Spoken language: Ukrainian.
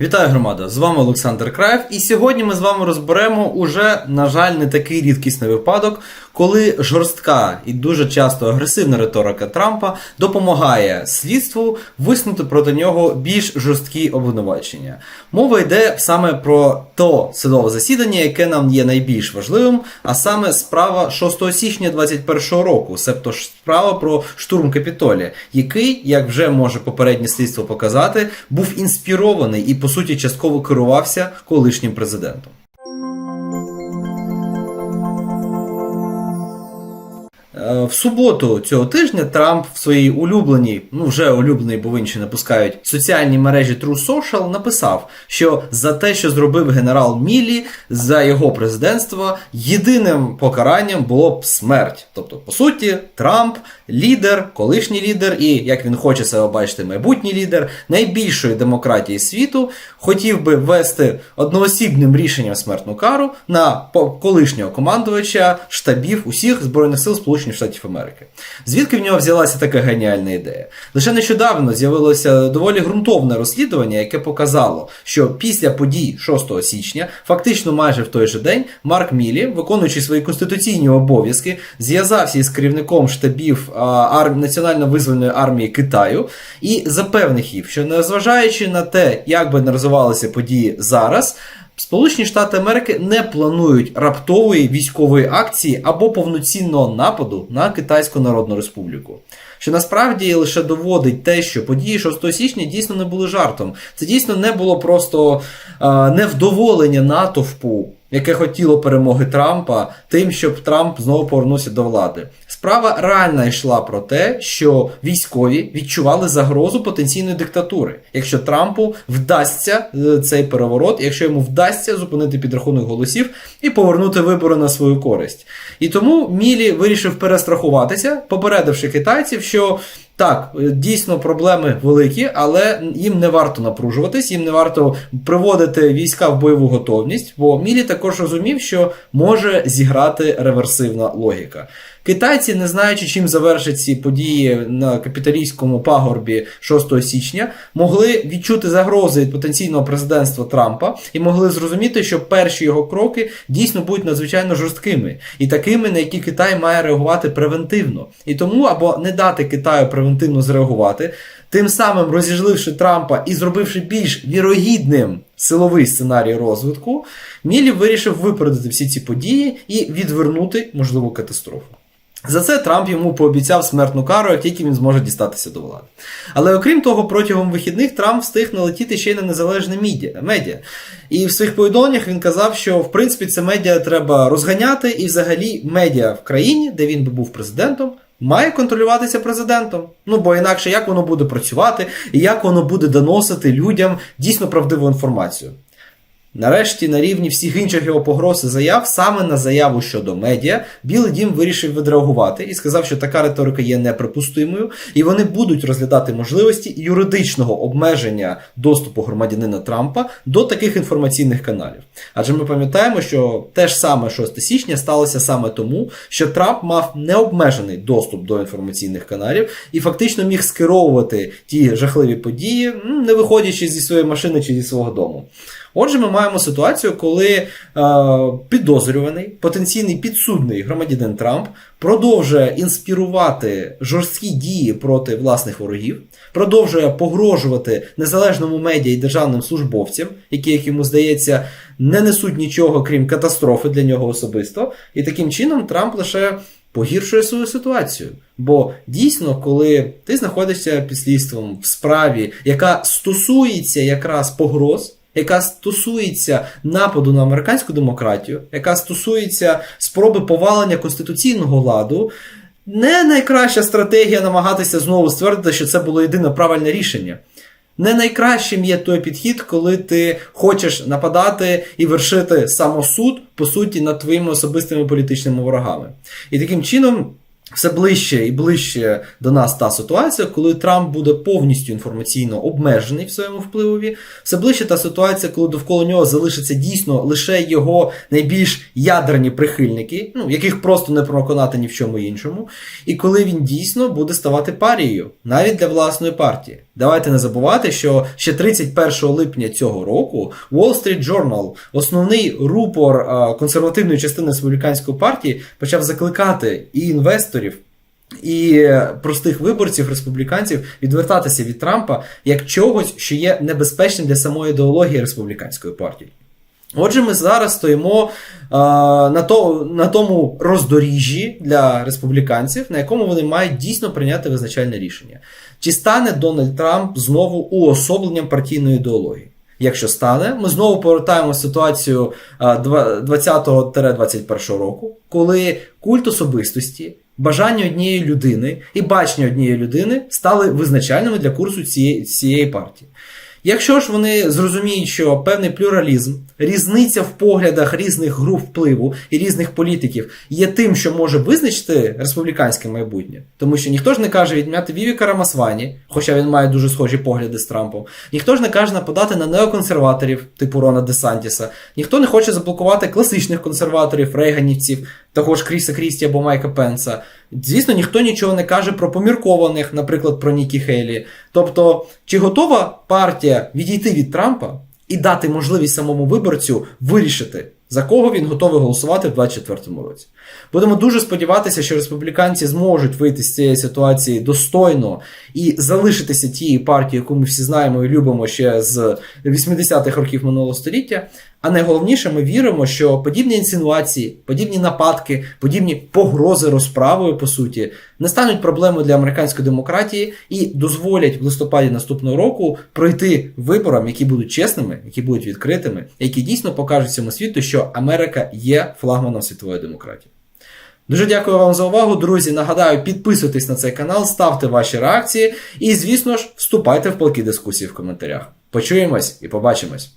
Вітаю громада! З вами Олександр Краєв, і сьогодні ми з вами розберемо уже, на жаль, не такий рідкісний випадок, коли жорстка і дуже часто агресивна риторика Трампа допомагає слідству висунути проти нього більш жорсткі обвинувачення. Мова йде саме про то судове засідання, яке нам є найбільш важливим, а саме справа 6 січня 2021 року, себто справа про штурм Капітолія, який, як вже може попереднє слідство показати, був інспірований і по суті частково керувався колишнім президентом. В суботу цього тижня Трамп в своїй улюбленій, ну вже улюбленій, бо в інші не пускають соціальній мережі True Social написав, що за те, що зробив генерал Міллі за його президентство, єдиним покаранням було б смерть. Тобто, по суті, Трамп лідер, колишній лідер, і як він хоче себе бачити, майбутній лідер найбільшої демократії світу, хотів би ввести одноосібним рішенням смертну кару на колишнього командувача штабів усіх збройних сил Сполучених Штатів Америки. Звідки в нього взялася така геніальна ідея? Лише нещодавно з'явилося доволі ґрунтовне розслідування, яке показало, що після подій 6 січня, фактично майже в той же день, Марк Мілі, виконуючи свої конституційні обов'язки, зв'язався із керівником штабів а, ар... Національно-визвольної армії Китаю і запевнив їх, що незважаючи на те, як би не розвивалися події зараз. Сполучені Штати Америки не планують раптової військової акції або повноцінного нападу на Китайську Народну Республіку. Що насправді лише доводить те, що події 6 січня дійсно не були жартом. Це дійсно не було просто е, невдоволення натовпу, яке хотіло перемоги Трампа, тим, щоб Трамп знову повернувся до влади. Справа реально йшла про те, що військові відчували загрозу потенційної диктатури, якщо Трампу вдасться е, цей переворот, якщо йому вдасться зупинити підрахунок голосів і повернути вибори на свою користь. І тому Мілі вирішив перестрахуватися, попередивши китайців, що так, дійсно проблеми великі, але їм не варто напружуватись, їм не варто приводити війська в бойову готовність, бо Мілі також розумів, що може зіграти реверсивна логіка. Китайці, не знаючи, чим завершать ці події на капіталійському пагорбі 6 січня, могли відчути загрози від потенційного президентства Трампа і могли зрозуміти, що перші його кроки дійсно будуть надзвичайно жорсткими і такими, на які Китай має реагувати превентивно. І тому або не дати Китаю превентивно зреагувати, тим самим розіжливши Трампа і зробивши більш вірогідним силовий сценарій розвитку, Мілі вирішив випередити всі ці події і відвернути можливу катастрофу. За це Трамп йому пообіцяв смертну кару, як тільки він зможе дістатися до влади. Але окрім того, протягом вихідних Трамп встиг налетіти ще й на незалежне медіа. медіа. І в своїх повідомленнях він казав, що в принципі це медіа треба розганяти, і взагалі медіа в країні, де він би був президентом. Має контролюватися президентом. Ну бо інакше як воно буде працювати і як воно буде доносити людям дійсно правдиву інформацію. Нарешті, на рівні всіх інших його погроз і заяв, саме на заяву щодо медіа, Білий Дім вирішив відреагувати і сказав, що така риторика є неприпустимою, і вони будуть розглядати можливості юридичного обмеження доступу громадянина Трампа до таких інформаційних каналів. Адже ми пам'ятаємо, що те ж саме 6 січня сталося саме тому, що Трамп мав необмежений доступ до інформаційних каналів і фактично міг скеровувати ті жахливі події, не виходячи зі своєї машини чи зі свого дому. Отже, ми маємо ситуацію, коли е, підозрюваний, потенційний підсудний громадянин Трамп продовжує інспірувати жорсткі дії проти власних ворогів, продовжує погрожувати незалежному медіа і державним службовцям, які, як йому здається, не несуть нічого крім катастрофи для нього особисто. І таким чином Трамп лише погіршує свою ситуацію. Бо дійсно, коли ти знаходишся під слідством в справі, яка стосується якраз погроз яка стосується нападу на американську демократію, яка стосується спроби повалення конституційного ладу, не найкраща стратегія намагатися знову ствердити, що це було єдине правильне рішення. Не найкращим є той підхід, коли ти хочеш нападати і вершити самосуд, по суті, над твоїми особистими політичними ворогами. І таким чином. Все ближче і ближче до нас та ситуація, коли Трамп буде повністю інформаційно обмежений в своєму впливові. Все ближче та ситуація, коли довкола нього залишаться дійсно лише його найбільш ядерні прихильники, ну яких просто не проконати ні в чому іншому. І коли він дійсно буде ставати парією навіть для власної партії. Давайте не забувати, що ще 31 липня цього року Wall Street Journal, основний рупор консервативної частини республіканської партії, почав закликати і інвесторів, і простих виборців, республіканців відвертатися від Трампа як чогось, що є небезпечним для самої ідеології республіканської партії. Отже, ми зараз стоїмо а, на, то, на тому роздоріжжі для республіканців, на якому вони мають дійсно прийняти визначальне рішення. Чи стане Дональд Трамп знову уособленням партійної ідеології? Якщо стане, ми знову повертаємо ситуацію а, два- 20-21 року, коли культ особистості, бажання однієї людини і бачення однієї людини стали визначальними для курсу цієї, цієї партії. Якщо ж вони зрозуміють, що певний плюралізм, різниця в поглядах різних груп впливу і різних політиків є тим, що може визначити республіканське майбутнє, тому що ніхто ж не каже відмяти Вівіка Рамасвані, хоча він має дуже схожі погляди з Трампом, ніхто ж не каже нападати на неоконсерваторів, типу Рона Десантіса, ніхто не хоче заблокувати класичних консерваторів, рейганівців, того ж Кріса Крісті або Майка Пенса. Звісно, ніхто нічого не каже про поміркованих, наприклад, про Нікі Хейлі. Тобто, чи готова партія відійти від Трампа і дати можливість самому виборцю вирішити, за кого він готовий голосувати в 2024 році? Будемо дуже сподіватися, що республіканці зможуть вийти з цієї ситуації достойно і залишитися тією партією, яку ми всі знаємо і любимо ще з 80-х років минулого століття. А найголовніше, ми віримо, що подібні інсинуації, подібні нападки, подібні погрози розправою, по суті, не стануть проблемою для американської демократії і дозволять в листопаді наступного року пройти виборам, які будуть чесними, які будуть відкритими, які дійсно покажуть всьому світу, що Америка є флагманом світової демократії. Дуже дякую вам за увагу, друзі. Нагадаю, підписуйтесь на цей канал, ставте ваші реакції і, звісно ж, вступайте в палки дискусії в коментарях. Почуємось і побачимось!